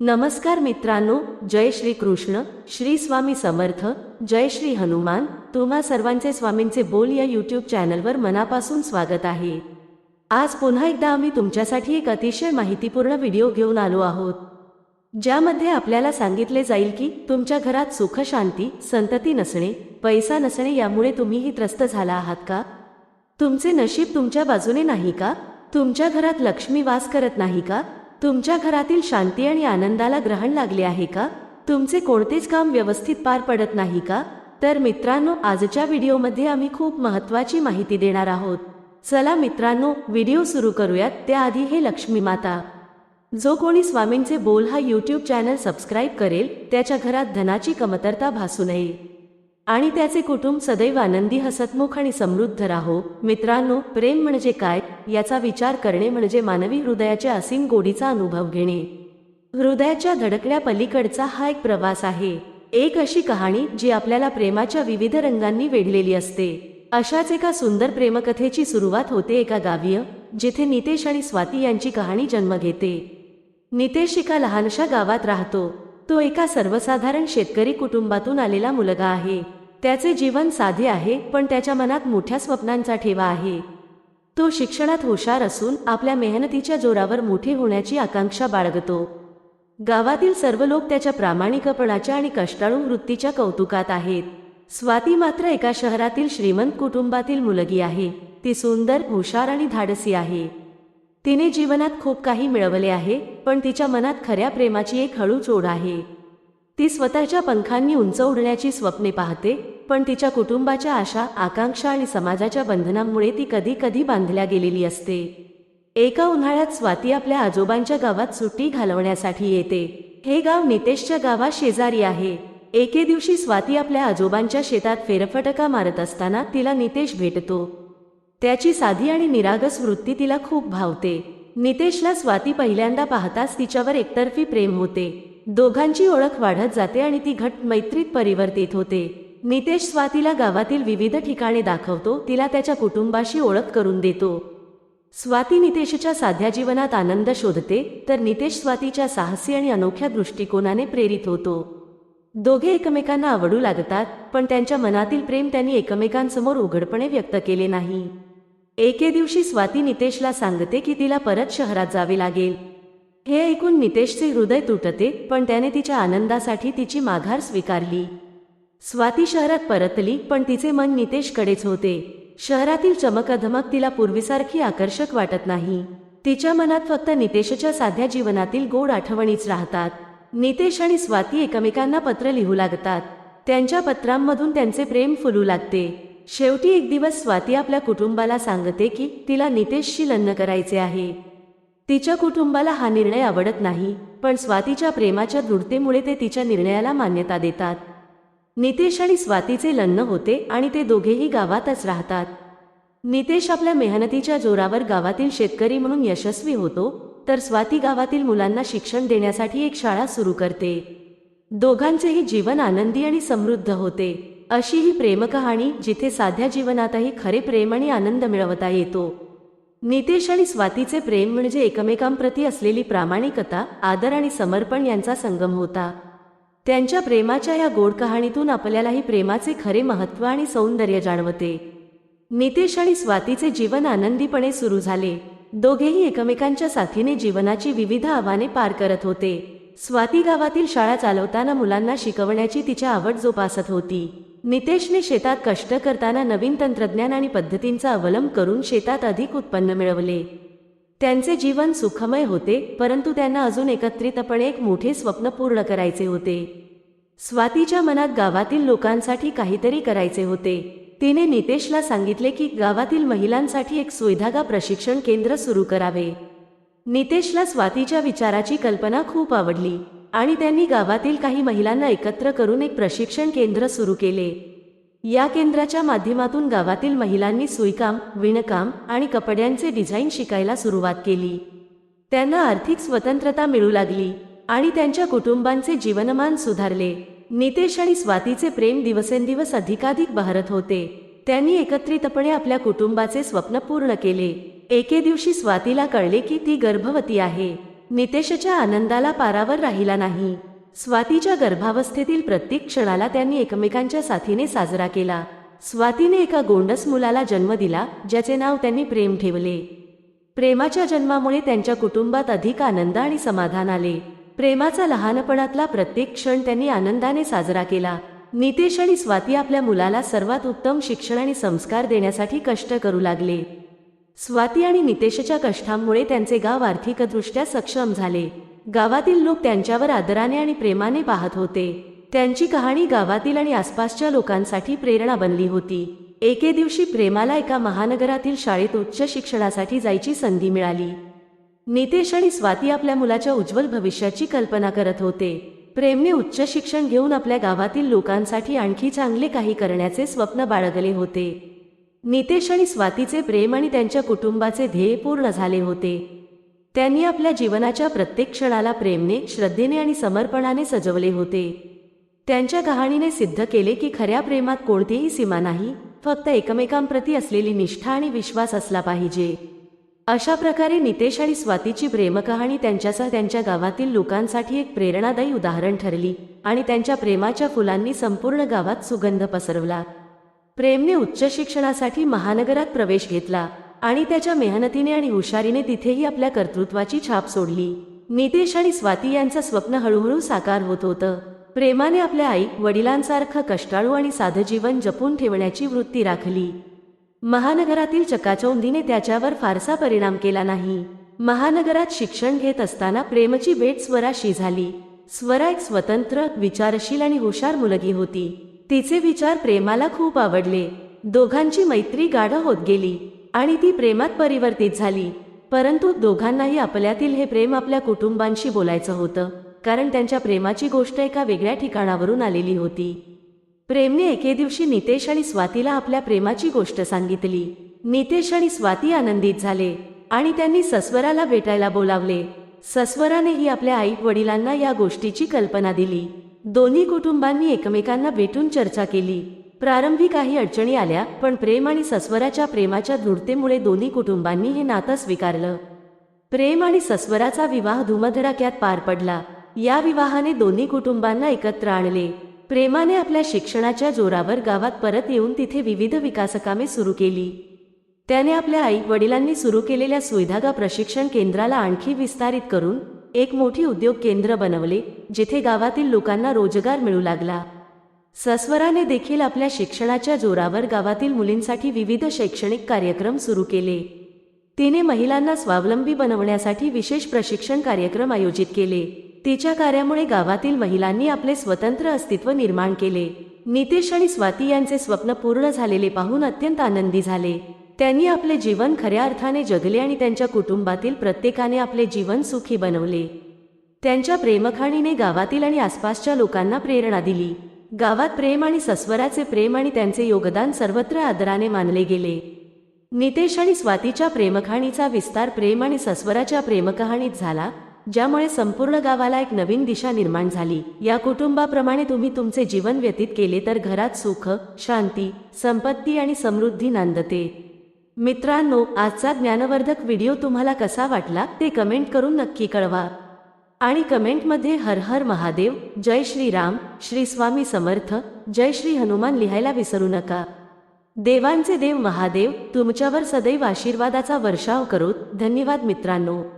नमस्कार मित्रांनो जय श्री कृष्ण श्री स्वामी समर्थ जय श्री हनुमान. तुम्हा सर्वांचे स्वामींचे बोल या यूट्यूब चॅनलवर मनापासून स्वागत आहे. आज पुन्हा एकदा आम्ही तुमच्यासाठी एक अतिशय माहितीपूर्ण व्हिडिओ घेऊन आलो आहोत. ज्यामध्ये आपल्याला सांगितले जाईल की तुमच्या घरात सुख शांती संतती नसणे पैसा नसणे यामुळे तुम्हीही त्रस्त झाला आहात का? तुमचे नशीब तुमच्या बाजूने नाही का? तुमच्या घरात लक्ष्मी वास करत नाही का? तुमच्या घरातील शांती आणि आनंदाला ग्रहण लागले आहे का? तुमचे कोणतेच काम व्यवस्थित पार पडत नाही का? तर मित्रांनो आजच्या व्हिडिओमध्ये आम्ही खूप महत्त्वाची माहिती देणार आहोत. चला मित्रांनो व्हिडिओ सुरू करूयात. त्याआधी हे लक्ष्मी माता. जो कोणी स्वामींचे बोल हा यूट्यूब चॅनल सबस्क्राईब करेल त्याच्या घरात धनाची कमतरता भासू नये. आणि त्याचे कुटुंब सदैव आनंदी हसतमुख आणि समृद्ध राहो. मित्रांनो प्रेम म्हणजे काय? याचा विचार करणे म्हणजे मानवी हृदयाच्या असीम गोडीचा अनुभव घेणे. हृदयाच्या धडकण्या पलीकडचा हा एक प्रवास आहे. एक अशी कहाणी जी आपल्याला प्रेमाच्या विविध रंगांनी वेढलेली असते. अशाच एका सुंदर प्रेमकथेची सुरुवात होते एका गावीय जिथे नितेश आणि स्वाती यांची कहाणी जन्म घेते. नितेश एका लहानशा गावात राहतो. तो एका सर्वसाधारण शेतकरी कुटुंबातून आलेला मुलगा आहे. त्याचे जीवन साधे आहे पण त्याच्या मनात मोठ्या स्वप्नांचा ठेवा आहे. तो शिक्षणात हुशार असून आपल्या मेहनतीच्या जोरावर मोठे होण्याची आकांक्षा बाळगतो. गावातील सर्व लोक त्याच्या प्रामाणिकपणाच्या आणि कष्टाळू वृत्तीच्या कौतुकात आहेत. स्वाती मात्र एका शहरातील श्रीमंत कुटुंबातील मुलगी आहे. ती सुंदर हुशार आणि धाडसी आहे. तिने जीवनात खूप काही मिळवले आहे पण तिच्या मनात खऱ्या प्रेमाची एक हळूच ओढ आहे. ती स्वतःच्या पंखांनी उंच उडण्याची स्वप्ने पाहते पण तिच्या कुटुंबाच्या आशा आकांक्षा आणि समाजाच्या बंधनांमुळे ती कधी कधी बांधल्या गेलेली असते. एका उन्हाळ्यात स्वाती आपल्या आजोबांच्या गावात सुट्टी घालवण्यासाठी येते. हे गाव नितेशच्या गावा शेजारी आहे. एके दिवशी स्वाती आपल्या आजोबांच्या शेतात फेरफटका मारत असताना तिला नितेश भेटतो. त्याची साधी आणि निरागस वृत्ती तिला खूप भावते. नितेशला स्वाती पहिल्यांदा पाहताच तिच्यावर एकतर्फी प्रेम होते. दोघांची ओळख वाढत जाते आणि ती घट मैत्रीत परिवर्तित होते. नितेश स्वातीला गावातील विविध ठिकाणे दाखवतो तिला त्याच्या कुटुंबाशी ओळख करून देतो. स्वाती नितेशच्या साध्या जीवनात आनंद शोधते तर नितेश स्वातीच्या साहसी आणि अनोख्या दृष्टिकोनाने प्रेरित होतो. दोघे एकमेकांना आवडू लागतात पण त्यांच्या मनातील प्रेम त्यांनी एकमेकांसमोर उघडपणे व्यक्त केले नाही. एके दिवशी स्वाती नितेशला सांगते की तिला परत शहरात जावे लागेल. हे ऐकून नितेशचे हृदय तुटते पण त्याने तिच्या आनंदासाठी तिची माघार स्वीकारली. स्वाती शहरात परतली पण तिचे मन नितेशकडेच होते. शहरातील चमकधमक तिला पूर्वीसारखी आकर्षक वाटत नाही. तिच्या मनात फक्त नितेशच्या साध्या जीवनातील गोड आठवणीच राहतात. नितेश आणि स्वाती एकमेकांना पत्र लिहू लागतात. त्यांच्या पत्रांमधून त्यांचे प्रेम फुलू लागते. शेवटी एक दिवस स्वाती आपल्या कुटुंबाला सांगते की तिला नितेशशी लग्न करायचे आहे. तिच्या कुटुंबाला हा निर्णय आवडत नाही पण स्वातीच्या प्रेमाच्या दृढतेमुळे ते तिच्या निर्णयाला मान्यता देतात. नितेश आणि स्वातीचे लग्न होते आणि ते दोघेही गावातच राहतात. नितेश आपल्या मेहनतीच्या जोरावर गावातील शेतकरी म्हणून यशस्वी होतो तर स्वाती गावातील मुलांना शिक्षण देण्यासाठी एक शाळा सुरू करते. दोघांचेही जीवन आनंदी आणि समृद्ध होते. अशी ही प्रेमकहाणी जिथे साध्या जीवनातही खरे प्रेम आणि आनंद मिळवता येतो. नितेश आणि स्वातीचे प्रेम म्हणजे एकमेकांप्रती असलेली प्रामाणिकता आदर आणि समर्पण यांचा संगम होता. त्यांच्या प्रेमाच्या या गोड कहाणीतून आपल्यालाही प्रेमाचे खरे महत्त्व आणि सौंदर्य जाणवते. नितेश आणि स्वातीचे जीवन आनंदीपणे सुरू झाले. दोघेही एकमेकांच्या साथीने जीवनाची विविध आव्हाने पार करत होते. स्वाती गावातील शाळा चालवताना मुलांना शिकवण्याची तिच्या आवड जोपासत होती. नितेशने शेतात कष्ट करताना नवीन तंत्रज्ञान आणि पद्धतींचा अवलंब करून शेतात अधिक उत्पन्न मिळवले. त्यांचे जीवन सुखमय होते परंतु त्यांना अजून एकत्रितपणे एक मोठे स्वप्न पूर्ण करायचे होते. स्वातीच्या मनात गावातील लोकांसाठी काहीतरी करायचे होते. तिने नितेशला सांगितले की गावातील महिलांसाठी एक सुविधागा प्रशिक्षण केंद्र सुरू करावे. नितेशला स्वातीच्या विचाराची कल्पना खूप आवडली. आणि त्यांनी गावातील काही महिलांना एकत्र करून एक प्रशिक्षण केंद्र सुरू केले. या केंद्राच्या माध्यमातून गावातील महिलांनी सुईकाम विणकाम आणि कपड्यांचे डिझाईन शिकायला सुरुवात केली. त्यांना आर्थिक स्वतंत्रता मिळू लागली आणि त्यांच्या कुटुंबांचे जीवनमान सुधारले. नितेश आणि स्वातीचे प्रेम दिवसेंदिवस अधिकाधिक बहरत होते. त्यांनी एकत्रितपणे आपल्या कुटुंबाचे स्वप्न पूर्ण केले. एके दिवशी स्वातीला कळले की ती गर्भवती आहे. नितेशच्या आनंदाला पारावर राहिला नाही. स्वातीच्या गर्भावस्थेतील प्रत्येक क्षणाला त्यांनी एकमेकांच्या साथीने साजरा केला. स्वातीने एका गोंडस मुलाला जन्म दिला ज्याचे नाव त्यांनी प्रेम ठेवले. प्रेमाच्या जन्मामुळे त्यांच्या कुटुंबात अधिक आनंद आणि समाधान आले. प्रेमाचा लहानपणातला प्रत्येक क्षण त्यांनी आनंदाने साजरा केला. नितेश आणि स्वाती आपल्या मुलाला सर्वात उत्तम शिक्षण आणि संस्कार देण्यासाठी कष्ट करू लागले. स्वाती आणि नितेशच्या कष्टांमुळे त्यांचे गाव आर्थिकदृष्ट्या सक्षम झाले. गावातील लोक त्यांच्यावर आदराने आणि प्रेमाने पाहत होते. त्यांची कहाणी गावातील आणि आसपासच्या लोकांसाठी प्रेरणा बनली होती. एके दिवशी प्रेमाला एका महानगरातील शाळेत उच्च शिक्षणासाठी जायची संधी मिळाली. नितेश आणि स्वाती आपल्या मुलाच्या उज्ज्वल भविष्याची कल्पना करत होते. प्रेमने उच्च शिक्षण घेऊन आपल्या गावातील लोकांसाठी आणखी चांगले काही करण्याचे स्वप्न बाळगले होते. नितेश आणि स्वातीचे प्रेम आणि त्यांच्या कुटुंबाचे ध्येय पूर्ण झाले होते. त्यांनी आपल्या जीवनाच्या प्रत्येक क्षणाला प्रेमने श्रद्धेने आणि समर्पणाने सजवले होते. त्यांच्या कहाणीने सिद्ध केले की खऱ्या प्रेमात कोणतीही सीमा नाही फक्त एकमेकांप्रती असलेली निष्ठा आणि विश्वास असला पाहिजे. अशा प्रकारे नितेश आणि स्वातीची प्रेमकहाणी त्यांच्यासह त्यांच्या गावातील लोकांसाठी एक प्रेरणादायी उदाहरण ठरली आणि त्यांच्या प्रेमाच्या फुलांनी संपूर्ण गावात सुगंध पसरवला. प्रेमने उच्च शिक्षणासाठी महानगरात प्रवेश घेतला आणि त्याच्या मेहनतीने आणि हुशारीने तिथेही आपल्या कर्तृत्वाची छाप सोडली. नितेश आणि स्वाती यांचं स्वप्न हळूहळू साकार होत होतं. प्रेमाने आपल्या आई वडिलांसारखं कष्टाळू आणि साधं जीवन जपून ठेवण्याची वृत्ती राखली. महानगरातील चकाचौंधीने त्याच्यावर फारसा परिणाम केला नाही. महानगरात शिक्षण घेत असताना प्रेमची भेट स्वराशी झाली. स्वरा एक स्वतंत्र विचारशील आणि हुशार मुलगी होती. तिचे विचार प्रेमाला खूप आवडले. दोघांची मैत्री गाढ होत गेली आणि ती प्रेमात परिवर्तित झाली. परंतु दोघांनाही आपल्यातील हे प्रेम आपल्या कुटुंबांशी बोलायचं होतं कारण त्यांच्या प्रेमाची गोष्ट एका वेगळ्या ठिकाणावरून आलेली होती. प्रेमने एके दिवशी नितेश आणि स्वातीला आपल्या प्रेमाची गोष्ट सांगितली. नितेश आणि स्वाती आनंदित झाले आणि त्यांनी सस्वराला भेटायला बोलावले. सस्वरानेही आपल्या आई वडिलांना या गोष्टीची कल्पना दिली. दोन्ही कुटुंबांनी एकमेकांना भेटून चर्चा केली. प्रारंभी काही अडचणी आल्या पण प्रेम आणि सस्वराच्या प्रेमाच्या दृढतेमुळे दोन्ही कुटुंबांनी हे नातं स्वीकारलं. प्रेम आणि सस्वराचा विवाह धुमधडाक्यात पार पडला. या विवाहाने दोन्ही कुटुंबांना एकत्र आणले. प्रेमाने आपल्या शिक्षणाच्या जोरावर गावात परत येऊन तिथे विविध विकासकामे सुरू केली. त्याने आपल्या आई वडिलांनी सुरू केलेल्या सुविधागा प्रशिक्षण केंद्राला आणखी विस्तारित करून एक मोठी उद्योग केंद्र बनवले जिथे गावातील लोकांना रोजगार मिळू लागला. सस्वराने देखील आपल्या शिक्षणाच्या जोरावर गावातील मुलींसाठी विविध शैक्षणिक कार्यक्रम सुरू केले. तिने महिलांना स्वावलंबी बनवण्यासाठी विशेष प्रशिक्षण कार्यक्रम आयोजित केले. तिच्या कार्यामुळे गावातील महिलांनी आपले स्वतंत्र अस्तित्व निर्माण केले. नितेश आणि स्वाती यांचे स्वप्न पूर्ण झालेले पाहून अत्यंत आनंदी झाले. त्यांनी आपले जीवन खऱ्या अर्थाने जगले आणि त्यांच्या कुटुंबातील प्रत्येकाने आपले जीवन सुखी बनवले. त्यांच्या प्रेमखाणीने गावातील आणि आसपासच्या लोकांना प्रेरणा दिली. गावात प्रेम आणि सस्वराचे प्रेम आणि त्यांचे योगदान सर्वत्र आदराने मानले गेले. नितेश आणि स्वातीच्या प्रेमखाणीचा विस्तार प्रेम आणि सस्वराच्या प्रेमकहाणीत झाला ज्यामुळे संपूर्ण गावाला एक नवीन दिशा निर्माण झाली. या कुटुंबाप्रमाणे तुम्ही तुमचे जीवन व्यतीत केले तर घरात सुख शांती संपत्ती आणि समृद्धी नांदते. मित्रांनो आजचा ज्ञानवर्धक व्हिडिओ तुम्हाला कसा वाटला ते कमेंट करून नक्की कळवा. आणि कमेंटमध्ये हर हर महादेव जय श्रीराम श्री स्वामी समर्थ जय श्री हनुमान लिहायला विसरू नका. देवांचे देव महादेव तुमच्यावर सदैव आशीर्वादाचा वर्षाव करोत. धन्यवाद मित्रांनो.